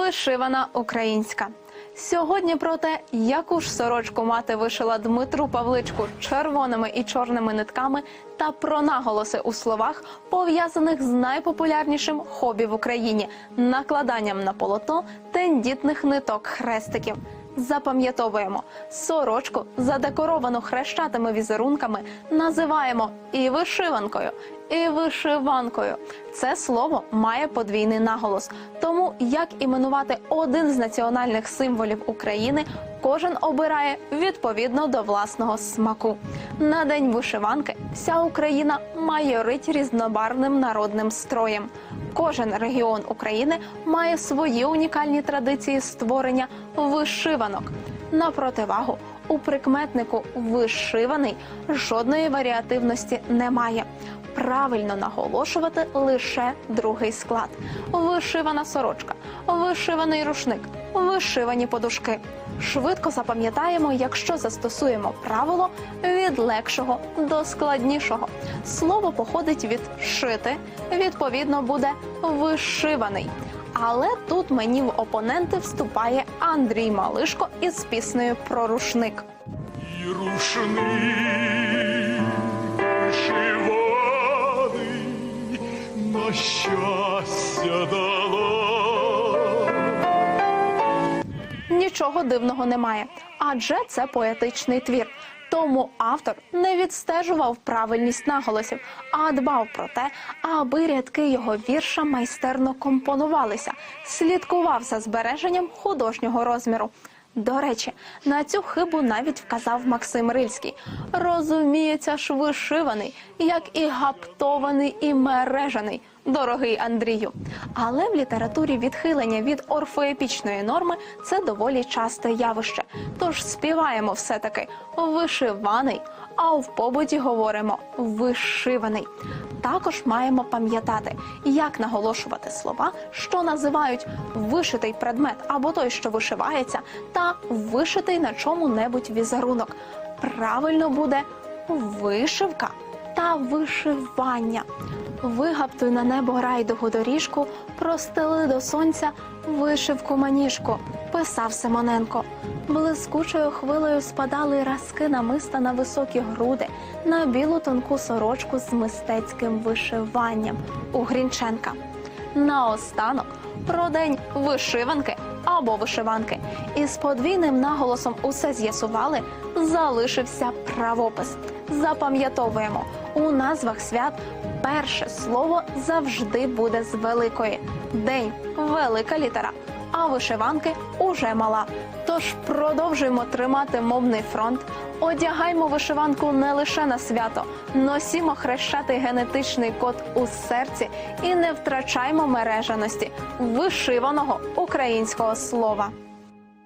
Вишивана українська. Сьогодні про те, яку ж сорочку мати вишила Дмитру Павличку червоними і чорними нитками, та про наголоси у словах, пов'язаних з найпопулярнішим хобі в Україні накладанням на полотно тендітних ниток хрестиків. Запам'ятовуємо сорочку, задекоровану хрещатими візерунками, називаємо і вишиванкою, і вишиванкою. Це слово має подвійний наголос. Тому як іменувати один з національних символів України, кожен обирає відповідно до власного смаку. На день вишиванки вся Україна майорить різнобарвним народним строєм. Кожен регіон України має свої унікальні традиції створення вишиванок. На противагу у прикметнику вишиваний жодної варіативності немає. Правильно наголошувати лише другий склад: вишивана сорочка, вишиваний рушник, вишивані подушки. Швидко запам'ятаємо, якщо застосуємо правило від легшого до складнішого. Слово походить від шити, відповідно, буде вишиваний. Але тут мені в опоненти вступає Андрій Малишко із піснею про рушник. І рушник вишиваний на щастя дало. Нічого дивного немає, адже це поетичний твір. Тому автор не відстежував правильність наголосів, а дбав про те, аби рядки його вірша майстерно компонувалися, слідкував за збереженням художнього розміру. До речі, на цю хибу навіть вказав Максим Рильський. Розуміється ж вишиваний, як і гаптований і мережаний, дорогий Андрію. Але в літературі відхилення від орфоепічної норми це доволі часте явище. Тож співаємо все-таки вишиваний, а в побуті говоримо вишиваний. Також маємо пам'ятати, як наголошувати слова, що називають вишитий предмет або той, що вишивається, та вишитий на чому-небудь візерунок. Правильно буде вишивка та вишивання. Вигаптуй на небо райдугу доріжку, простели до сонця вишивку маніжку, писав Симоненко. Блискучою хвилею спадали разки намиста на високі груди, на білу тонку сорочку з мистецьким вишиванням у Грінченка. Наостанок про день вишиванки або вишиванки. І з подвійним наголосом усе з'ясували, залишився правопис. Запам'ятовуємо, у назвах свят перше слово завжди буде з великої. День велика літера, а вишиванки уже мала. Тож продовжуємо тримати мовний фронт. Одягаймо вишиванку не лише на свято, носімо хрещатий генетичний код у серці і не втрачаймо мережаності вишиваного українського слова.